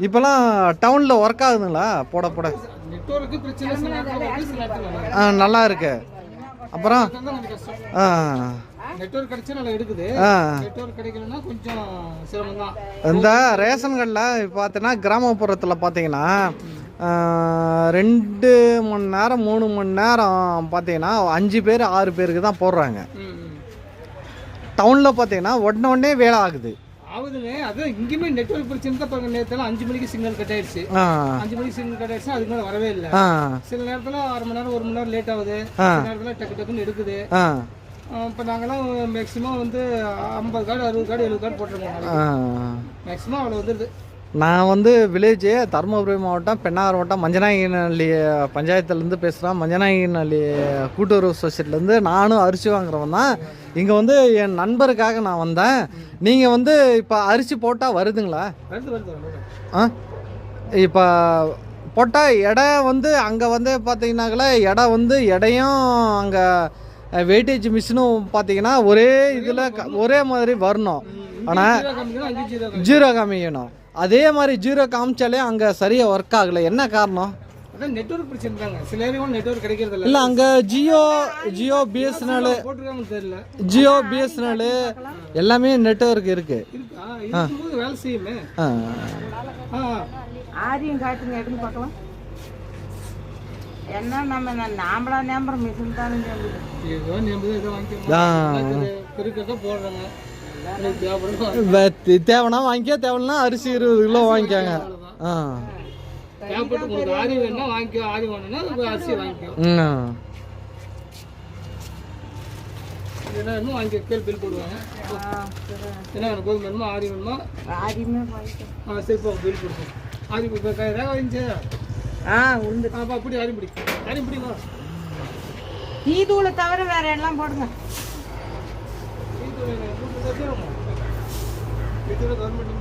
இப்போலாம் டவுனில் ஒர்க் ஆகுதுங்களா? போட போட. ஆ, நல்லா இருக்கு. அப்புறம்? ஆ. நெட்வொர்க் கிடைச்சா நல்லா எடுக்குது. நெட்வொர்க் கிடைக்கலன்னா கொஞ்சம் சிரமம் தான் இந்த ரேஷன் இப்போ பார்த்தீங்கன்னா கிராமப்புறத்தில் பார்த்தீங்கன்னா ரெண்டு மணி நேரம் மூணு மணி நேரம் பார்த்தீங்கன்னா அஞ்சு பேர் ஆறு பேருக்கு தான் போடுறாங்க. டவுனில் பார்த்தீங்கன்னா உடனே வேலை ஆகுது. ஆகுதுங்க. அதான் இங்கேயுமே நெட்வொர்க் பிரச்சனை தான் பாருங்க. நேரத்தில் அஞ்சு மணிக்கு சிக்னல் கட் ஆயிடுச்சு. அஞ்சு மணிக்கு சிக்னல் கட் ஆயிடுச்சு. அதுக்கு மேலே வரவே இல்லை. சில நேரத்தில் அரை மணி நேரம் ஒரு மணி நேரம் லேட் ஆகுது. சில நேரத்தில் டக்கு டக்குன்னு எடுக்குது. இப்போ நாங்களாம் மேக்ஸிமம் வந்து ஐம்பது கார்டு அறுபது கார்டு எழுபது கார்டு போட்டிருக்கோம். மேக்ஸிமம் அவ்வளோ வந்துடுது நான் வந்து வில்லேஜ் தருமபுரி மாவட்டம் பெண்ணாகர் மாவட்டம் மஞ்சநாயகனஹள்ளி பஞ்சாயத்துலேருந்து பேசுகிறேன் மஞ்சநாயகனஹள்ளி கூட்டுறவு சொசைட்டிலேருந்து நானும் அரிசி வாங்குறவன் தான். இங்கே வந்து என் நண்பருக்காக நான் வந்தேன். நீங்கள் வந்து இப்போ அரிசி போட்டால் வருதுங்களா? ஆ? இப்போ போட்டால் எடை வந்து அங்கே வந்து பார்த்தீங்கன்னாக்கல எடை வந்து எடையும் அங்கே வெயிட்டேஜ் மிஷினும் பார்த்தீங்கன்னா ஒரே இதில் ஒரே மாதிரி வரணும். ஆனால் ஜீரோ காமிக்கணும் அதே மாதிரி ஜீரோ காமிச்சாலே அங்கே சரியாக ஒர்க் ஆகலை. என்ன காரணம்? அதான் நெட்வொர்க் பிரச்சனை தாங்க. சில ஏரியாவும் நெட்வொர்க் கிடைக்கிறது இல்லை. இல்லை அங்கே ஜியோ ஜியோ பிஎஸ்என்எல் போட்டிருக்காங்கன்னு தெரியல. ஜியோ பிஎஸ்என்எல் எல்லாமே நெட்வொர்க் இருக்குது இருக்கா. இருக்கும்போது வேலை செய்யுமே. ஆ. ஆ. ஆரியம் காட்டுங்க எடுன்னு பார்க்கலாம். என்ன நம்ம நா- நாமளா நம்புற மிஷின் தானே ஏதோ நம்பது ஏதோ ஆ. வாங்கிக்கலாம் போடுறாங்க. தேவைன்னா வாங்கிக்கோ தேவைன்னா அரிசி இருபது கிலோ வாங்கிக்கோங்க. ஆ. தேவைப்பட்டு உங்களுக்கு ஆரி வேணும்னா வாங்கிக்கோ ஆரி வேணும்னா அது அரிசி வாங்கிக்கோ. ம். இது என்ன வேணுமோ வாங்கிக்கோ கேள் பில் போடுவாங்க. என்ன வேணும் கோதுமை வேணுமோ ஆரி வேணுமா? ஆரியமே வாங்கிக்கலாம் ஆ சரி போ பில் கொடுப்போம். ஆரி இப்போ ரேகா வாங்கிச்சு. ஆ உளுந்து. அப்போ அப்படி ஆரி பிடி. ஆரி பிடிமா டீ தூளை தவிர வேற எல்லாம் போடுங்க. गवर्नमेंट